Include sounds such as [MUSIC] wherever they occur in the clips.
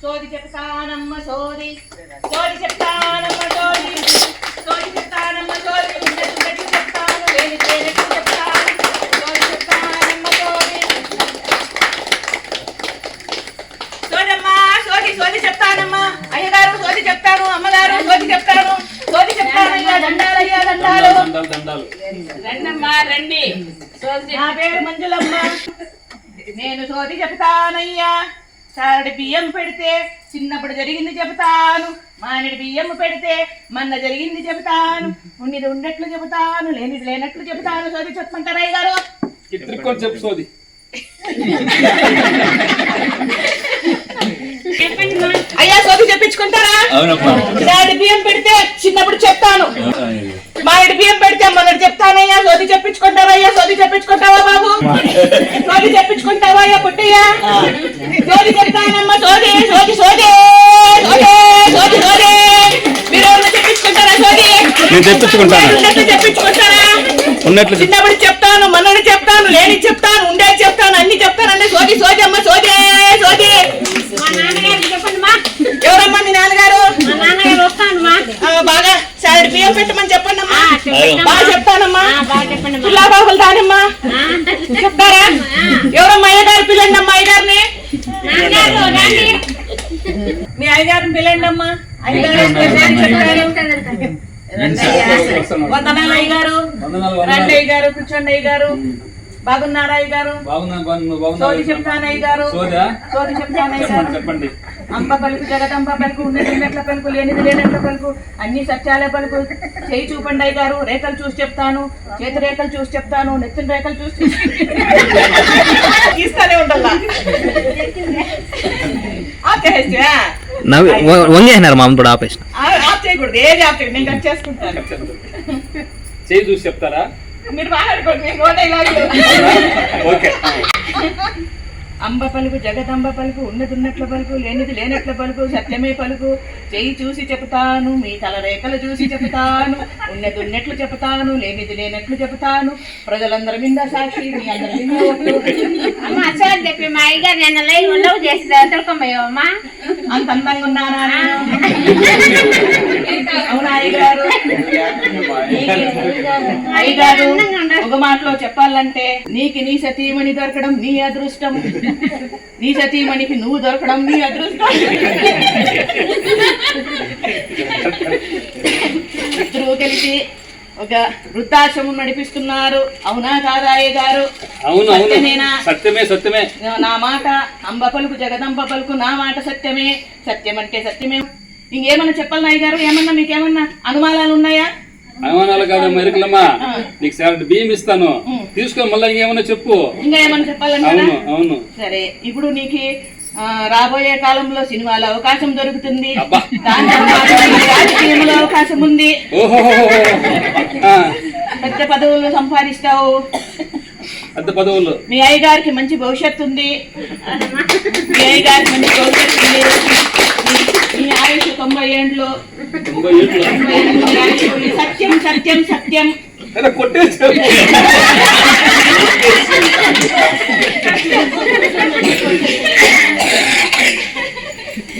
సోది చెప్తానమ్మ సోది సోది చెప్తానమ్మ సోది సోది చెప్తానమ్మ సోది ఉన్నట్టు చెప్తాను లేని చెప్తాను సోది చెప్తానమ్మ సోది సోదమ్మా సోది సోది చెప్తానమ్మా అయ్యగారు సోది చెప్తాను అమ్మగారు సోది చెప్తాను సోది చెప్తానయ్యా దండాలయ్యా దండాలు దండాలు దండాలు రండమ్మా రండి సోది నా పేరు మంజులమ్మ నేను సోది చెప్తానయ్యా సారడి బియ్యం పెడితే చిన్నప్పుడు జరిగింది చెబుతాను. మానిడి బియ్యం పెడితే మన్న జరిగింది చెబుతాను. ఉన్నది ఉన్నట్లు చెబుతాను లేనిది లేనట్లు చెబుతాను. సోది చెప్పమంటారయ్య గారు చెప్పు సోది. అయ్యా సోది చెప్పించుకుంటారా? సారడి బియ్యం పెడితే చిన్నప్పుడు చెప్తాను. మానిడి బియ్యం పెడితే మొన్నటి చెప్తానయ్యా సోది చెప్పించుకుంటారయ్యా సోది చెప్పించుకుంటావా బాబు? సోది చెప్పించుకుంటావా అయ్యా పుట్టయ్యా? సోది చెప్తానమ్మా సోది సోది సోది సోది సోది సోది. నేను చెప్పించుకుంటారా? ఉన్నట్లు చిన్నప్పుడు చెప్తాను మొన్నటి చెప్తాను లేని చెప్తాను. సోది సోది అమ్మ సోది సోది. ఎవరమ్మా మీ నాన్నగారు? బాగా సాడి బియ్యం పెట్టమని చెప్పండి అమ్మా. బాగా చెప్తానమ్మా. పిల్లా బాబులు దానమ్మా ఆ, చెప్తారా? ఎవరమ్మా అయ్యగారు పిల్లండి అమ్మా అయ్యగారిని మీ అయ్యగారిని పిల్లండి అమ్మా అయ్యగారు. వందనాలు అయ్యగారు. రండి అయ్యగారు కూర్చోండి అయ్యగారు. బాగున్నారా సోది సోదా? సోది చెప్తాను చెప్పండి అంబ పలుకు జగదంబ పలుకు ఉన్నది ఉన్నట్ల పలుకు లేనిది లేనట్ల పలుకు అన్ని సత్యాలే పలుకు. చేయి చూపండి అయ్య గారు రేఖలు చూసి చెప్తాను చేతి రేఖలు చూసి చెప్తాను నెత్తిన రేఖలు చూసి ఇస్తానే ఉండాలా? ఆప్ చేసేస్తా? నవ్వి వ- వంగేసినారు మా ఇప్పుడు ఆపేసిన. ఆ- ఆప్ చేయకూడదు ఏది ఆప్ చేయకూడదు నేను కట్ చేసుకుంటాను. చేయి చూసి చెప్తారా? మీరు ఓకే. అంబ పలుకు జగదంబ పలుకు ఉన్నది ఉన్నట్ల పలుకు లేనిది లేనట్ల పలుకు సత్యమే పలుకు చెయ్యి చూసి చెబుతాను మీ తల రేఖలు చూసి చెబుతాను ఉన్నది ఉన్నట్లు చెబుతాను లేనిది లేనట్లు చెబుతాను ప్రజలందరి మీద సాక్షి మీ అందరి మీద చెప్పి మా లైవ్ చేసి అంత అందంగా ఉన్నానా అయ్యగారు? ఒక మాటలో చెప్పాలంటే నీకు నీ సతీమణి దొరకడం నీ అదృష్టం. నీ సతీమణికి నువ్వు దొరకడం నీ అదృష్టం. ఇద్దరు కలిసి ఒక వృద్ధాశ్రమం నడిపిస్తున్నారు. అవునా కాదా అయ్య గారు అవును అవును. సత్యమేనా? సత్యమే సత్యమే. నా మాట అంబ పలుకు జగదంబ పలుకు నా మాట సత్యమే. సత్యం అంటే సత్యమే. ఇంకేమన్నా చెప్పాలి నాయ్ గారు ఏమన్నా మీకేమన్నా అనుమానాలు ఉన్నాయా? అనుమానాలు కాదు మెరుకులమ్మా. నీకు సార్ బియ్యం ఇస్తాను. తీసుకొని మళ్ళీ ఇంకేమన్నా చెప్పు. ఇంకా ఏమన్నా చెప్పాలంటారా? అవును అవును. సరే ఇప్పుడు నీకు రాబోయే కాలంలో సినిమాలో అవకాశం దొరుకుతుంది. రాజకీయంలో అవకాశం ఉంది. పెద్ద పదవులు సంపాదిస్తావు. పెద్ద పదవులు. మీ అయ్యగారికి మంచి భవిష్యత్తు ఉంది. మీ అయ్యగారికి మంచి భవిష్యత్తు ఉంది. మీ- మీ ఆయుష్ తొంభై ఏండ్లు. సత్యం సత్యం సత్యం.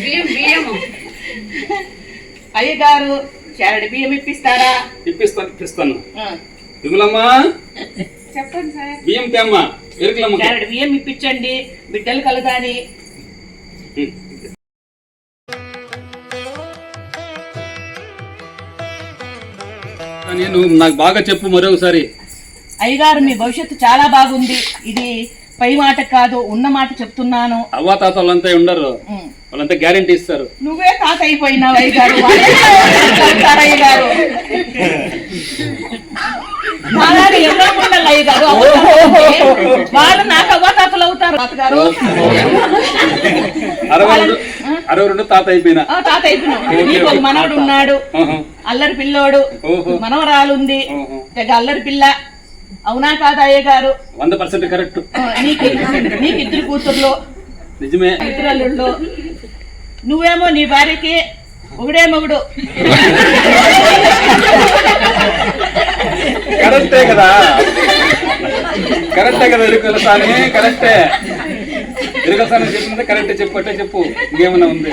బియ్యం బియ్యము. అయ్యగారు షారడి బియ్యం ఇప్పిస్తారా? ఇప్పిస్తాను ఇప్పిస్తాను. విమలమ్మా చెప్పండి సార్. బియ్యం తేమ్మా ఎరుకులమ్మ షారడి బియ్యం ఇప్పించండి బిడ్డలు కలగాని నేను నాకు బాగా చెప్పు మరొకసారి. అయ్యగారు మీ భవిష్యత్తు చాలా బాగుంది. ఇది పై మాట కాదు ఉన్న మాట చెప్తున్నాను. అవ్వా తాత వాళ్ళంతా ఉండరు. వాళ్ళంతా గ్యారంటీ ఇస్తారు. నువ్వే తాత అయిపోయినావు అయ్యగారు. వాళ్ళే అవుతారు అయ్యగారు. అలాగే ఎవరో ఉండాలి అయ్యగారు. అవ్వతాతలు. వాళ్ళు నాకు అవ్వతాతలు అవుతారు తాతగారు. అరవై రెండు తాత అయిపోయినా ఆ, తాత ఒక మనవడు ఉన్నాడు. అల్లరి పిల్లోడు. మనవరాలు ఉంది అల్లరి పిల్ల. అవునా కాదా అయ్యగారు వంద పర్సెంట్ కరెక్ట్. నీకు ఇద్దరు కూతుర్లు. నిజమే. ఇద్దరు అల్లుళ్ళు. నువ్వేమో నీ భార్యకి ఒకడే మొగుడు. కరెక్టే కదా. కరెక్టే కదా కరెక్టే. మెరుగల సార్ చెప్పింది కరెక్ట్ చెప్పు అట్టే చెప్పు. ఇంకేమన్నా ఉంది?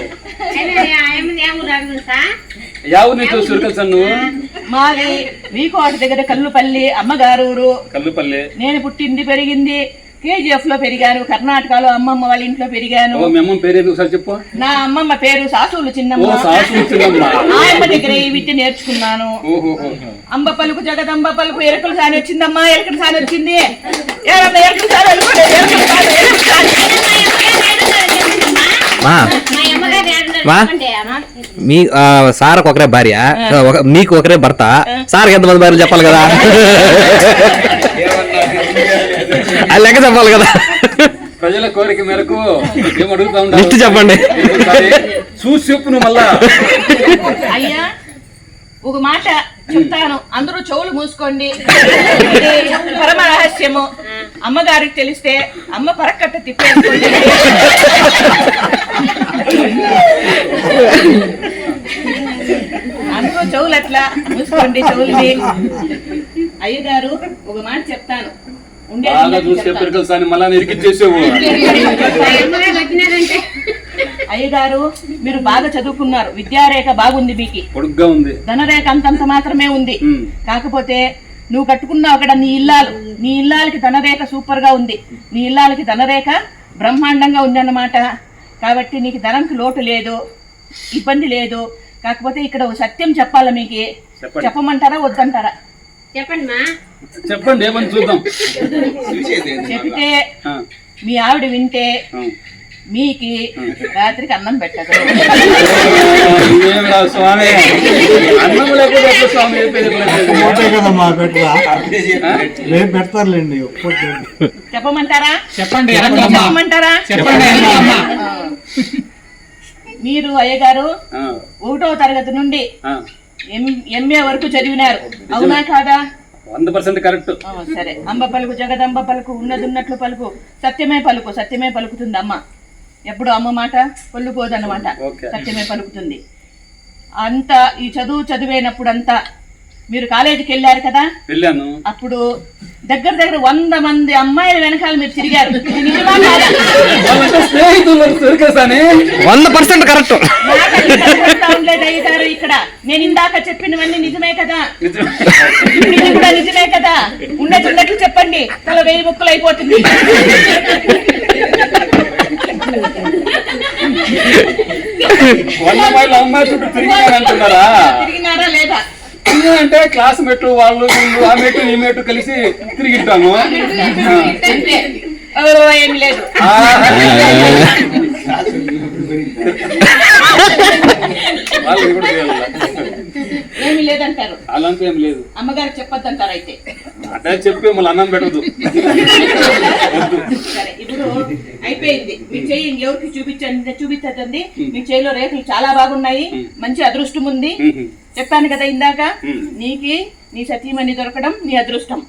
యావు నీకు సురకల సన్ను. మాది వీకోట దగ్గర కల్లుపల్లి అమ్మగారు కల్లుపల్లి. నేను పుట్టింది పెరిగింది. కేజీఎఫ్లో పెరిగాను కర్ణాటకలో అమ్మమ్మ వాళ్ళ ఇంట్లో పెరిగాను. మీ అమ్మ పేరు ఒకసారి చెప్పు? నా అమ్మమ్మ పేరు సాసులు చిన్నమ్మ. ఆయమ్మ దగ్గర విద్య నేర్చుకున్నాను. అంబ పలుకు జగదంబ పలుకు ఎరుకలు సాని వచ్చిందమ్మా ఎరుకలు సాని వచ్చింది. ఎరుకలు సాని. మా వా? మీ ఆ, సార్కి ఒకరే భార్య. మీకు ఒకరే భర్త. సార్కి ఎంతమంది భార్యలు చెప్పాలి కదా? అది లెక్క చెప్పాలి కదా? ప్రజల కోరిక మేరకు? లిస్ట్ చెప్పండి. చూసి చెప్పు నువ్వు మళ్ళా. అయ్యా ఒక మాట చెప్తాను. అందరూ చెవులు మూసుకోండి. ఇది పరమ రహస్యము అమ్మగారికి తెలిస్తే అమ్మ పరక్కట్ట తిప్పేసుకోండి. అందరూ చెవులు అట్లా మూసుకోండి చెవుల్ని అయ్యగారు ఒక మాట చెప్తాను. అయ్యగారు మీరు బాగా చదువుకున్నారు. విద్యారేఖ బాగుంది మీకు. పొడుగ్గా ఉంది. ధనరేఖ అంతంత మాత్రమే ఉంది. కాకపోతే నువ్వు కట్టుకున్నావు అక్కడ నీ ఇల్లాలు. నీ ఇల్లాలకి ధనరేఖ సూపర్గా ఉంది. నీ ఇల్లాలకి ధనరేఖ బ్రహ్మాండంగా ఉంది అన్నమాట కాబట్టి నీకు ధనంకి లోటు లేదు. ఇబ్బంది లేదు. కాకపోతే ఇక్కడ ఒక సత్యం చెప్పాలా మీకు. చెప్పమంటారా వద్దంటారా? చెప్పండి మా. చెప్పండి ఏమని చూద్దాం. చెప్తే మీ ఆవిడ వింటే. మీకి రాత్రికి అన్నం పెట్టదు. స్వామి. అన్నం లేకపోతే కదమ్మా పెడతారులేండి చెప్పమంటారా? చెప్పండి చెప్పమంటారా? చెప్పండి. మీరు అయ్యగారు ఒకటో తరగతి నుండి ఎంఏ వరకు చదివినారు. అవునా కాదా? వంద పర్సెంట్ కరెక్ట్. సరే. అంబ పలుకు జగదంబ పలుకు ఉన్నదున్నట్లు పలుకు. సత్యమే పలుకు సత్యమే పలుకుతుంది అమ్మ. ఎప్పుడు అమ్మ మాట? పొల్లుపోదన్నమాట. సత్యమే పలుకుతుంది. అంత ఈ చదువు చదివేనప్పుడంతా మీరు కాలేజీకి వెళ్ళారు కదా? వెళ్ళాను. అప్పుడు దగ్గర దగ్గర వంద మంది అమ్మాయిల వెనకాల మీరు తిరిగారు. వంద పర్సెంట్ కరెక్ట్. ఇక్కడ. నేను ఇందాక చెప్పినవన్నీ నిజమే కదా? ఇది కూడా నిజమే కదా? ఉన్నది ఉన్నట్లు చెప్పండి. తల వెయ్యి ముక్కలు అయిపోతుంది. వంద మైళ్ళ అమ్మాయి చుట్టూ తిరిగినారా లేదా? తిరిగి అంటే క్లాస్ మెట్టు వాళ్ళు వీళ్ళు ఆ మెట్టు ఈ మెట్టు కలిసి తిరిగిట్టాము ఏం లేదు. కూడా [LAUGHS] ఏమీ లేదంటారు అలాంటి ఏం లేదు. అమ్మగారు చెప్పొద్దంటారు అయితే. అదే చెప్పి మళ్ళీ అన్నం పెట్టదు. సరే ఇప్పుడు అయిపోయింది. మీ చెయ్యి ఎవరికి చూపించండి? చూపించదండి. మీ చేయిలో రేకులు చాలా బాగున్నాయి. మంచి అదృష్టం ఉంది. చెప్పాను కదా ఇందాక. నీకి నీ సతీమణి దొరకడం నీ అదృష్టం.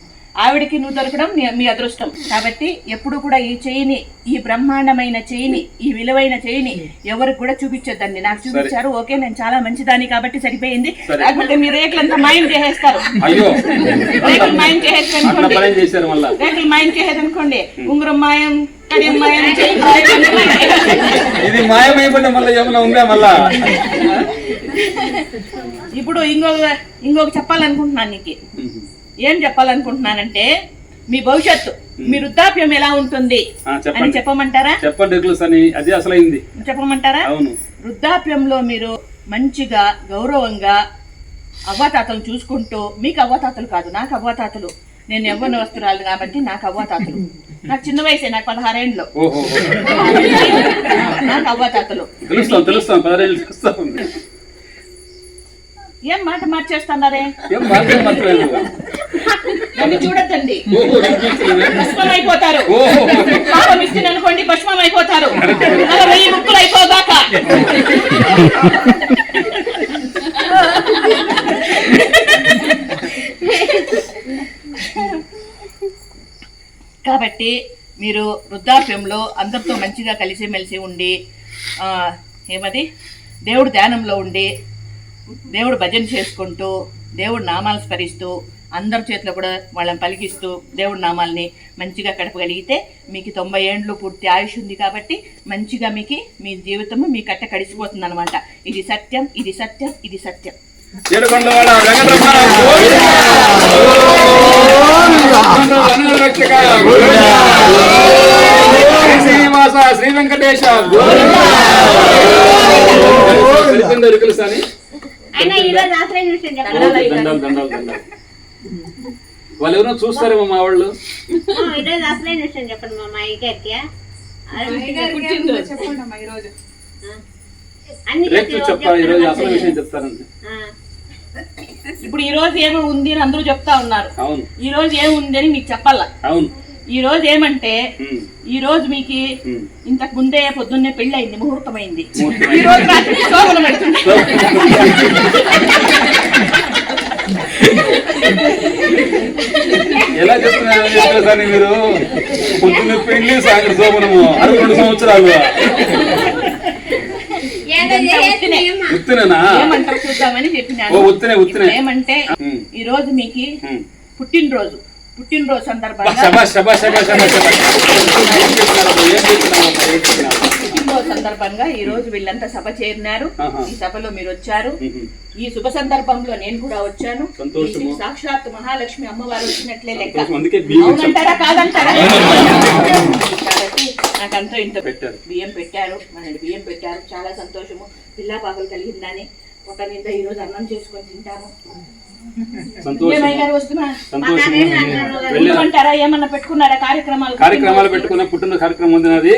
ఆవిడకి నువ్వు దొరకడం మీ అదృష్టం. కాబట్టి ఎప్పుడు కూడా ఈ చేయిని ఈ బ్రహ్మాండమైన చేయిని ఈ విలువైన చేయిని ఎవరికి కూడా చూపించొద్దండి. నాకు చూపించారు. ఓకే నేను చాలా మంచిదాన్ని కాబట్టి సరిపోయింది. సరే. లేకపోతే మీ రేకులంతా మాయం చేసేస్తారు. రేకులు మాయం మళ్ళా. రేకులు మాయం చేసేదనుకోండి ఉంగరం మాయం. ఇది మాయమైపోయిన మళ్ళీ ఏమైనా ఉందా మళ్ళా? ఇప్పుడు ఇంకొక ఇంకొక చెప్పాలనుకుంటున్నాను నీకు. ఏం చెప్పాలనుకుంటున్నానంటే మీ భవిష్యత్తు మీ వృద్ధాప్యం ఎలా ఉంటుంది? అని చెప్పమంటారా? చెప్పండి అది అసలైంది. చెప్పమంటారా? అవును. వృద్ధాప్యంలో మీరు మంచిగా గౌరవంగా అవ్వాతాతలు చూసుకుంటూ మీకు అవ్వాతాతలు కాదు నాకు అవ్వాతాతలు. నేను యవ్వన వస్తురాలు కాబట్టి నాకు అవ్వాతాతలు. నాకు చిన్న వయసే నాకు పదహారేండ్లు. నాకు అవ్వాతాతలు తెలుస్తాం తెలుస్తాం పదరేళ్ళు తెలుస్తాం ఏం మాట మార్చేస్తున్నారే? నన్ను చూడొద్దండి? భస్మం అయిపోతారు పాపం ఇస్తుంది అనుకోండి భస్మం అయిపోతారు అలా వెయ్యి ముక్కులు అయిపోదాకా. కాబట్టి మీరు వృద్ధాప్యంలో అందరితో మంచిగా కలిసిమెలిసి ఉండి ఆ, ఏమది? దేవుడు ధ్యానంలో ఉండి దేవుడు భజన చేసుకుంటూ దేవుడు నామాలు స్మరిస్తూ అందరి చేతిలో కూడా వాళ్ళని పలికిస్తూ దేవుడి నామాల్ని మంచిగా గడపగలిగితే మీకు తొంభై ఏండ్లు పూర్తి ఆయుష్ ఉంది కాబట్టి మంచిగా మీకు మీ జీవితము మీ కట్ట కడిసిపోతుంది అనమాట ఇది సత్యం ఇది సత్యం ఇది సత్యం! శ్రీ శ్రీనివాస వాళ్ళు ఎవరైనా చూస్తారేమో మా వాళ్ళు. ఈరోజు ఆశ్రయం చూసి చెప్పండి మా అమ్మాయి గారికి అసలు విషయం ఇప్పుడు ఈ రోజు ఏమో ఉంది అని అందరూ చెప్తా ఉన్నారు. అవును. ఈ రోజు ఏమి ఉంది అని మీకు చెప్పాలా? అవును. ఈ రోజు ఏమంటే ఈ రోజు మీకు. ఇంతకు ముందే పొద్దున్నే పెళ్ళి అయింది ముహూర్తం అయింది ముహూర్తం ఈ రోజు రాత్రి శోభన పెడుతుంది ఎలా చెప్తున్నారు సార్ మీరు? పొద్దున్న పెళ్ళి సాయంత్రం శోభనము. అరవై రెండు సంవత్సరాలు. ఉత్తినేనా? ఏమంటారు చూద్దామని ఓ చెప్పినాను ఉత్తినే. ఉత్తినే ఏమంటే ఈ రోజు మీకు. పుట్టినరోజు. పుట్టినరోజు సందర్భంగా? పుట్టినరోజు సందర్భంగా ఈ రోజు వీళ్ళంతా సభ చేరినారు. ఈ సభలో మీరు వచ్చారు. ఈ శుభ సందర్భంలో నేను కూడా వచ్చాను. సాక్షాత్ మహాలక్ష్మి అమ్మవారు వచ్చినట్లే లెక్క. అవునంటారా కాదంటారా? నాకంతా ఇంత పెట్టారు. బియ్యం పెట్టారు. మన బియ్యం పెట్టారు. చాలా సంతోషము. పిల్లా పాపలు కలిగిందని ఒక నింద ఈ రోజు అన్నం చేసుకొని తింటాము. కార్యక్రమాలు? పెట్టుకున్న పుట్టిన కార్యక్రమం ఉంది నాది.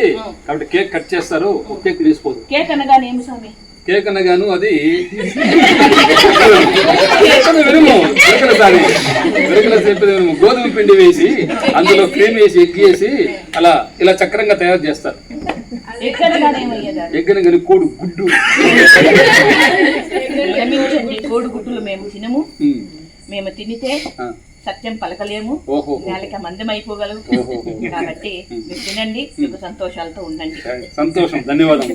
కాబట్టి కేక్ కట్ చేస్తారు. కేక్ తీసుకోదు. కేక్ అనగానే ఏమి స్వామి? కేక్ అనగాను అది చెప్పదు వినుము వెరకల సారి వెరకల చెప్పేది వినుము గోధుమ పిండి వేసి అందులో క్రీమ్ వేసి ఎగ్ వేసి అలా ఇలా చక్రంగా తయారు చేస్తారు. ఎగ్ అనగానే ఏమయ్య గారు ఎగ్ అనగానే కోడు గుడ్డు. క్షమించండి కోడిగుడ్డులు మేము తినము. మేము తినితే. సత్యం పలకలేము. నేలకి మందం అయిపోగలము. కాబట్టి మీరు తినండి సుఖ సంతోషాలతో ఉండండి. సంతోషం ధన్యవాదం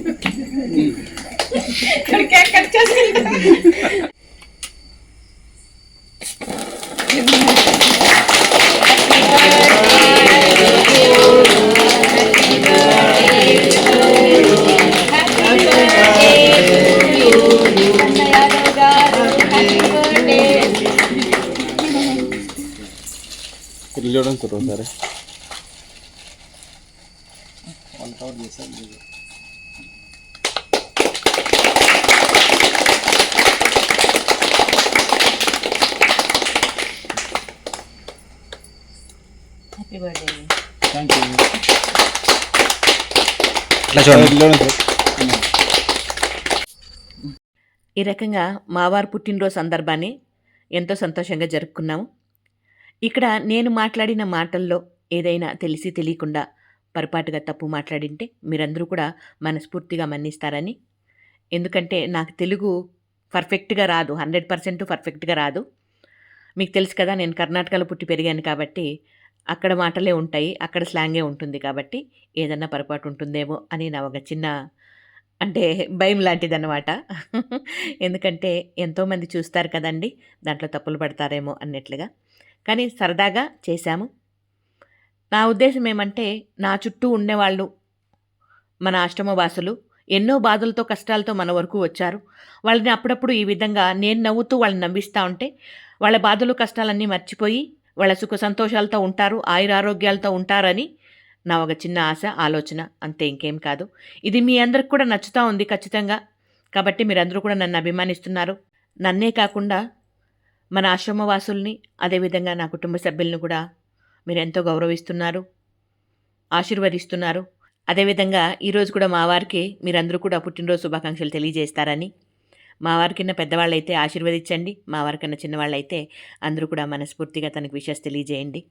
[LAUGHS] హ్యాపీ బర్త్డే ఇట్లా చూడండి. చూడండి సార్ ఈ రకంగా మావారు పుట్టినరోజు సందర్భాన్ని ఎంతో సంతోషంగా జరుపుకున్నాము. ఇక్కడ నేను మాట్లాడిన మాటల్లో ఏదైనా తెలిసి తెలియకుండా పొరపాటుగా తప్పు మాట్లాడింటే మీరందరూ కూడా మనస్ఫూర్తిగా మన్నిస్తారని. ఎందుకంటే నాకు తెలుగు పర్ఫెక్ట్గా రాదు హండ్రెడ్ పర్సెంట్ పర్ఫెక్ట్గా రాదు. మీకు తెలుసు కదా నేను కర్ణాటకలో పుట్టి పెరిగాను కాబట్టి అక్కడ మాటలే ఉంటాయి అక్కడ స్లాంగే ఉంటుంది కాబట్టి ఏదన్నా పొరపాటు ఉంటుందేమో అని నా ఒక చిన్న అంటే భయం లాంటిదన్నమాట. ఎందుకంటే ఎంతోమంది చూస్తారు కదండి దాంట్లో తప్పులు పడతారేమో అన్నట్లుగా. కానీ సరదాగా చేశాము. నా ఉద్దేశం ఏమంటే నా చుట్టూ ఉండేవాళ్ళు మన ఆశ్రమవాసులు ఎన్నో బాధలతో కష్టాలతో మన వరకు వచ్చారు. వాళ్ళని అప్పుడప్పుడు ఈ విధంగా నేను నవ్వుతూ వాళ్ళని నవ్విస్తూ ఉంటే వాళ్ళ బాధలు కష్టాలన్నీ మర్చిపోయి వాళ్ళ సుఖ సంతోషాలతో ఉంటారు ఆయురారోగ్యాలతో ఉంటారని నా ఒక చిన్న ఆశ ఆలోచన అంతే ఇంకేం కాదు. ఇది మీ అందరికి కూడా నచ్చుతూ ఉంది ఖచ్చితంగా. కాబట్టి మీరందరూ కూడా నన్ను అభిమానిస్తున్నారు. నన్నే కాకుండా మన ఆశ్రమవాసుల్ని అదేవిధంగా నా కుటుంబ సభ్యులను కూడా మీరెంతో గౌరవిస్తున్నారు ఆశీర్వదిస్తున్నారు. అదేవిధంగా ఈరోజు కూడా మా వారికి మీరందరూ కూడా పుట్టినరోజు శుభాకాంక్షలు తెలియజేస్తారని మా వారికన్నా పెద్దవాళ్ళైతే ఆశీర్వదించండి. మా వారికన్నా చిన్నవాళ్ళైతే అందరూ కూడా మనస్ఫూర్తిగా తనకు విషయాలు తెలియజేయండి.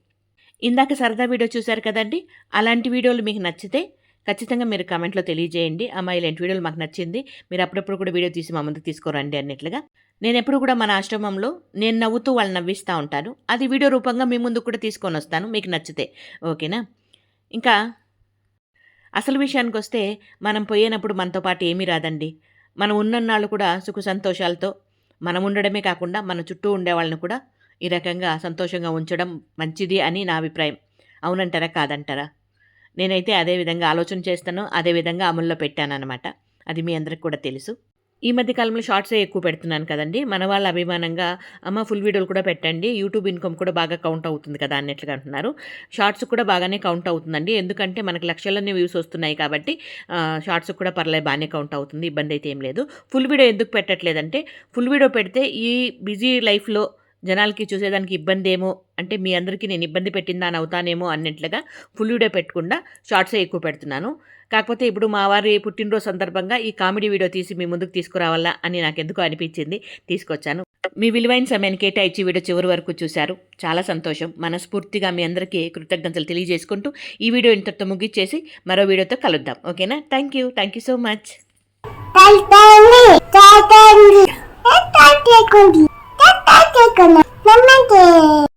ఇందాక సరదా వీడియో చూశారు కదండి? అలాంటి వీడియోలు మీకు నచ్చితే ఖచ్చితంగా మీరు కామెంట్లో తెలియజేయండి. అమ్మాయి ఇలాంటి వీడియోలు మాకు నచ్చింది మీరు అప్పుడప్పుడు కూడా వీడియో తీసి మా ముందుకు తీసుకోరండి అన్నట్లుగా. నేను ఎప్పుడు కూడా మన ఆశ్రమంలో నేను నవ్వుతూ వాళ్ళు నవ్విస్తూ ఉంటాను. అది వీడియో రూపంగా మీ ముందుకు కూడా తీసుకొని వస్తాను మీకు నచ్చితే. ఓకేనా? ఇంకా అసలు విషయానికి వస్తే మనం పోయినప్పుడు మనతో పాటు ఏమీ రాదండి. మనం ఉన్నన్నాళ్ళు కూడా సుఖ సంతోషాలతో మనం ఉండడమే కాకుండా మన చుట్టూ ఉండేవాళ్ళని కూడా ఈ రకంగా సంతోషంగా ఉంచడం మంచిది అని నా అభిప్రాయం. అవునంటారా? కాదంటారా? నేనైతే అదే విధంగా ఆలోచన చేస్తాను అదే విధంగా అమల్లో పెట్టానన్నమాట. అది మీ అందరికి కూడా తెలుసు. ఈ మధ్య కాలంలో షార్ట్సే ఎక్కువ పెడుతున్నాను కదండి. మన వాళ్ళ అభిమానంగా అమ్మ ఫుల్ వీడియోలు కూడా పెట్టండి. యూట్యూబ్ ఇన్కమ్ కూడా బాగా కౌంట్ అవుతుంది కదా అన్నట్లుగా అంటున్నారు. షార్ట్స్ కూడా బాగానే కౌంట్ అవుతుందండి. ఎందుకంటే మనకు లక్షలన్నీ వ్యూస్ వస్తున్నాయి కాబట్టి షార్ట్స్ కూడా పర్లేదు బాగానే కౌంట్ అవుతుంది. ఇబ్బంది అయితే ఏం లేదు. ఫుల్ వీడియో ఎందుకు పెట్టట్లేదంటే ఫుల్ వీడియో పెడితే ఈ బిజీ లైఫ్లో జనాలకి చూసేదానికి ఇబ్బంది ఏమో అంటే మీ అందరికీ నేను ఇబ్బంది పెట్టిందా అని అవుతానేమో అన్నట్లుగా ఫుల్ వీడియో పెట్టకుండా షార్ట్సే ఎక్కువ పెడుతున్నాను. కాకపోతే ఇప్పుడు మా వారి పుట్టినరోజు సందర్భంగా ఈ కామెడీ వీడియో తీసి మీ ముందుకు తీసుకురావాలా అని నాకెందుకో అనిపించింది తీసుకొచ్చాను. మీ విలువైన సమయాన్ని కేటాయించి వీడియో చివరి వరకు చూశారు. చాలా సంతోషం. మనస్ఫూర్తిగా మీ అందరికీ కృతజ్ఞతలు తెలియజేసుకుంటూ ఈ వీడియో ఇంతటితో ముగిచ్చేసి మరో వీడియోతో కలుద్దాం. ఓకేనా? Thank you. Thank you so much. 这个呢，慢慢的。